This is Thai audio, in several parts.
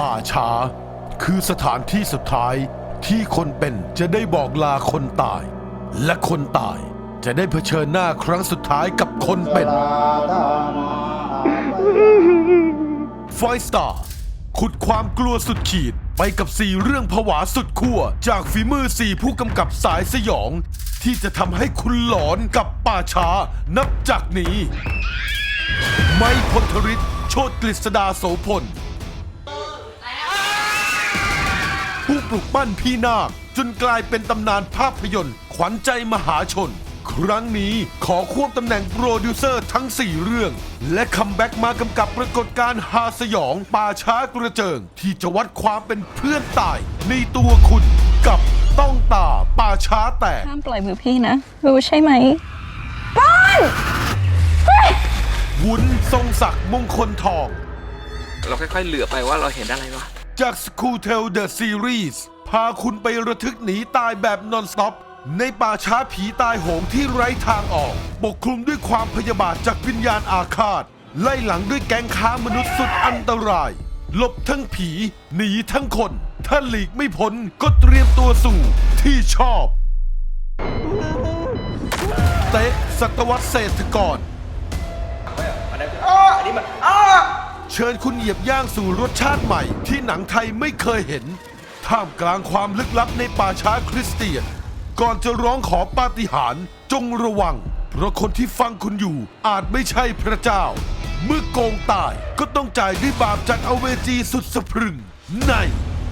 ป่าช้า คือสถานที่สุดท้ายที่คนเป็นจะได้บอกลาคนตาย และคนตายจะได้เผชิญหน้าครั้งสุดท้ายกับคนเป็นไฟสตาร์ขุดความกลัวสุดขีดไปกับ4เรื่องผวาสุดขั้วจากฝีมือ4ผู้กำกับสายสยอง ที่จะทำให้คุณหลอนกับป่าช้านับจากนี้ ไม่พลธริศโชตกฤษดาโสพล ผู้ปลุกปั้นพี่นาคจนกลายเป็นตำนานภาพยนตร์ ขวัญใจมหาชน ครั้งนี้ขอควบตำแหน่งโปรดิวเซอร์ทั้ง 4 เรื่อง และคัมแบ็กมากำกับปรากฏการณ์ฮาสยองป่าช้ากระเจิง ที่จะวัดความเป็นเพื่อนตาย ในตัวคุณกับต้องตาป่าช้าแตกห้ามปล่อยมือพี่นะ รู้ใช่ไหมวุ้นทรงศักดิ์มงคลทอง เราค่อยๆเหลือไปว่าเราเห็นอะไรวะ จาก School Tell The Series พาคุณไประทึกหนีตายแบบนอนสต็อปในป่าช้าผีตายโหงที่ไร้ทางออก ปกคลุมด้วยความพยาบาทจากวิญญาณอาฆาต ไล่หลังด้วยแก๊งค้ามนุษย์สุดอันตราย หลบทั้งผี หนีทั้งคน ถ้าหลีกไม่พ้นก็เตรียมตัวสู่ที่ชอบ เตะสัตวัตเศรษฐกร เชิญคุณเหยียบย่างสู่รสชาติใหม่ที่หนังไทยไม่เคยเห็น ท่ามกลางความลึกลับในป่าช้าคริสเตียน ก่อนจะร้องขอปาฏิหาริย์จงระวัง เพราะคนที่ฟังคุณอยู่อาจไม่ใช่พระเจ้า เมื่อโกงตายก็ต้องจ่ายด้วยบาปจากอเวจีสุดสะพรึง ใน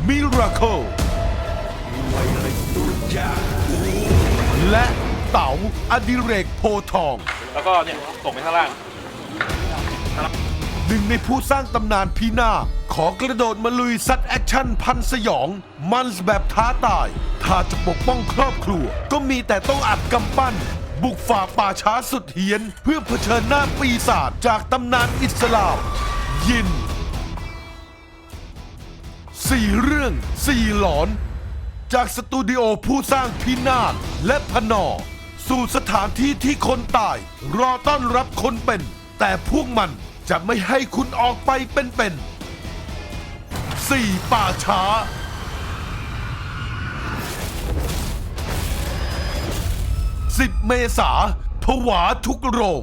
มิราเคิลและเต๋าอดิเรกโพทอง แล้วก็เนี่ยส่งไปข้างล่าง นึ่งในผู้สร้างตำนานพีนาขอกระโดดมาลุยซัดแอคชั่นพันสยอง มันส์แบบท้าตาย ถ้าจะปกป้องครอบครัว ก็มีแต่ต้องอัดกำปั้น บุกฝ่าป่าช้าสุดเฮี้ยน เพื่อเผชิญหน้าปีศาจจากตำนานอิสลาม ยินสี่เรื่องสี่หลอน จากสตูดิโอผู้สร้างพินาศและพนอ สู่สถานที่ที่คนตาย รอต้อนรับคนเป็น แต่พวกมัน จะไม่ให้คุณออกไปเป็นๆสี่ป่าช้า 10 เมษาผวาทุกโรง